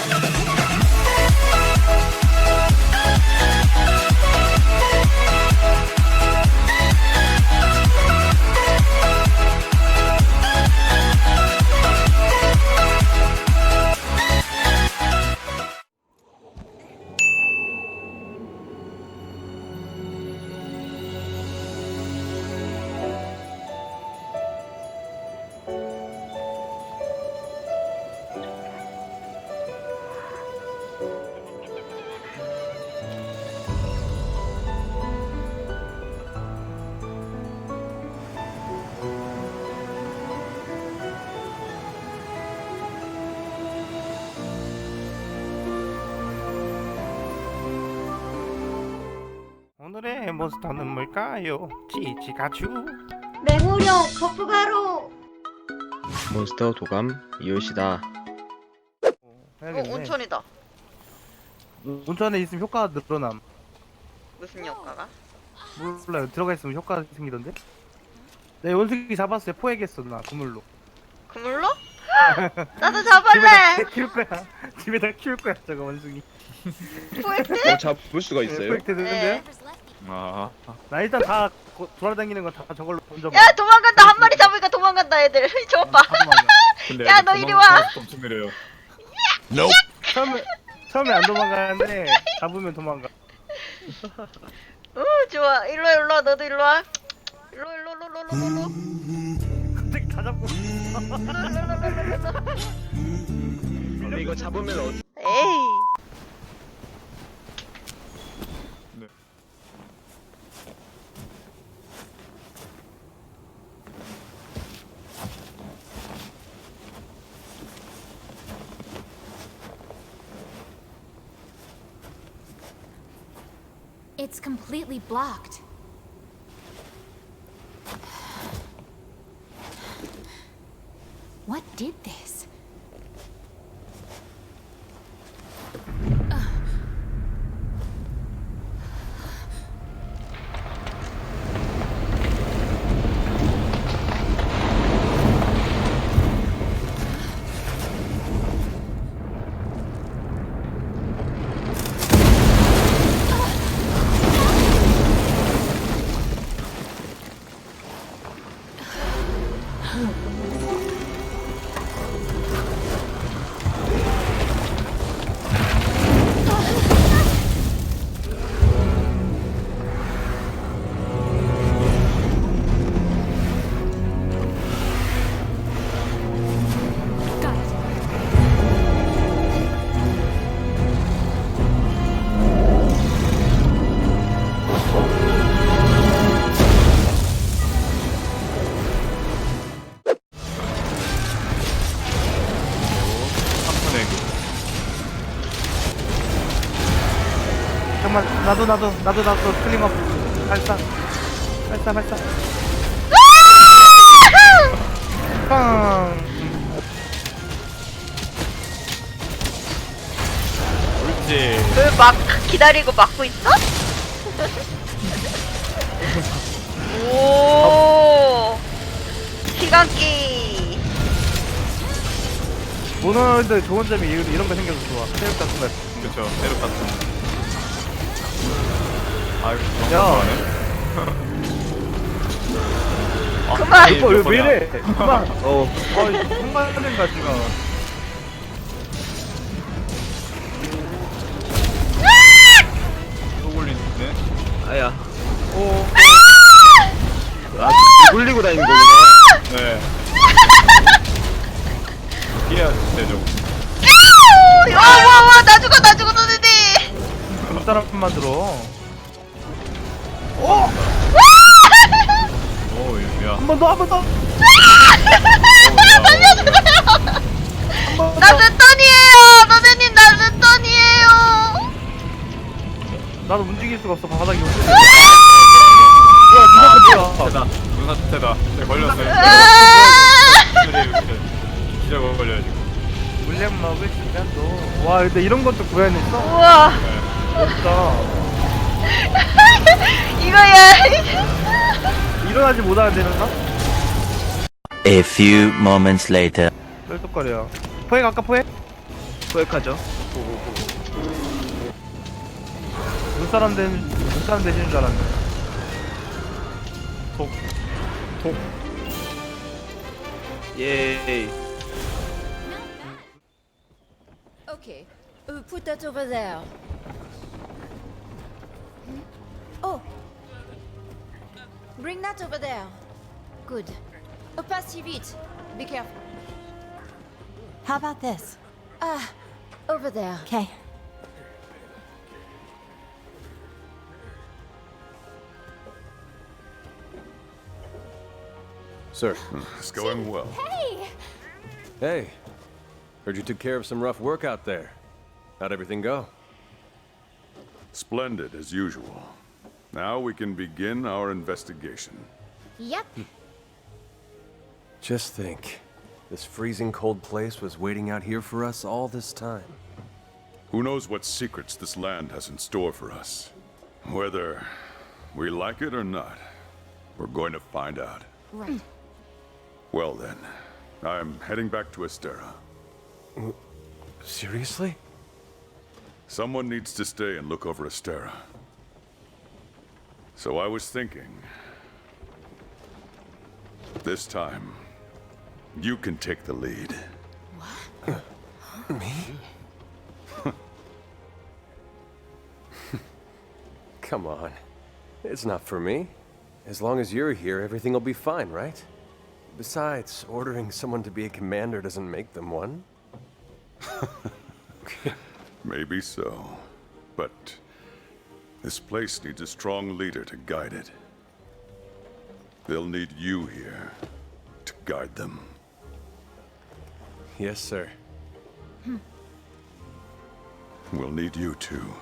오 늘의 몬스터는 뭘까요? 치치가추 맹우령 버프가루 몬스터 도감 이웃이다. 어, 어, 해야겠네. 온천이다. 온천에 있으면 효과가 늘어남 무슨 효과가? 몰라요 들어가 있으면 효과가 생기던데? 내 원숭이 잡았어요 포획했어 누나 그물로 그물로? 나도 잡을래. 집에다 키울 거야 집에다 키울 거야 저거 원숭이 포획돼? 어, 잡을 수가 있어요? 포획 되는데? 네. 아, 나 일단 다 고- 돌아다니는 거다 저걸로 던져봐 야 도망간다 한 마리 잡으니까 도망간다 애들. 저거 봐. 다 도망가. 근데 야, 애들 너 이리 와. 엄청 느려요. 처음에 처음에 안 도망가는데 잡으면 도망가 어 좋아. 일로 와, 일로 와 너도 일로 와. 일로 일로 일로 일로 일로 일로. 갑자기 다 잡고 근데 이거 잡으면 It's completely blocked. What did this? 잠깐만 나도 나도 나도 나도 클릭업 발사 발사 발사 빵 옳지. 왜 막 기다리고 막고 있어? 오. 기간기. 모노들 좋은 점이 이- 이런 거 생겨서 좋아 체육 같은 거 그쵸. 때려 땄어. 아유, 야. 아, 그만. 이거 왜, 왜 이래 그만 어. 어이 한가는가 지금 또 걸리네. 아야. 오 아, 굴리고 다니는 거구나. 네. 피해야 되죠. 와와와 나 죽어 나 죽어 너네들. 두 사람만 들어 오, 야. 한 번 더 한 번더 나 랬더니에요 선생님 나 랬더니에요. 나도 움직일 수가 없어 바닥이 움직여 아, 뭐야 누가 그래요 대다. 누나 대다. 네, 걸렸어요. 아! 진짜 걸려요, 지금. 물량 먹을 시간 도 와 근데 이런 것도 구현했어? 우와 네. 멋있다 이거야. 일어나지 못하는 데는 나? A few moments later. 쩔뚝거려 포획 아까 포획? 포획하죠. 눈사람 된 눈사람 되시는 줄 알았네. 예이. Okay, put that over there. Oh, bring that over there. Good. Oh, pass vite. Be careful. How about this? Ah, over there. Okay. Sir. It's going well. Hey! Hey. Heard you took care of some rough work out there. How'd everything go? Splendid, as usual. Now we can begin our investigation. Yep. Just think. This freezing cold place was waiting out here for us all this time. Who knows what secrets this land has in store for us? Whether we like it or not, we're going to find out. Right. Well then, I'm heading back to Astera. Seriously? Someone needs to stay and look over Astera. So I was thinking. This time, you can take the lead. What? Huh? Me? Come on. It's not for me. As long as you're here, everything will be fine, right? Besides, ordering someone to be a commander doesn't make them one. Maybe so. But this place needs a strong leader to guide it. They'll need you here to guide them. Yes, sir. We'll need you too.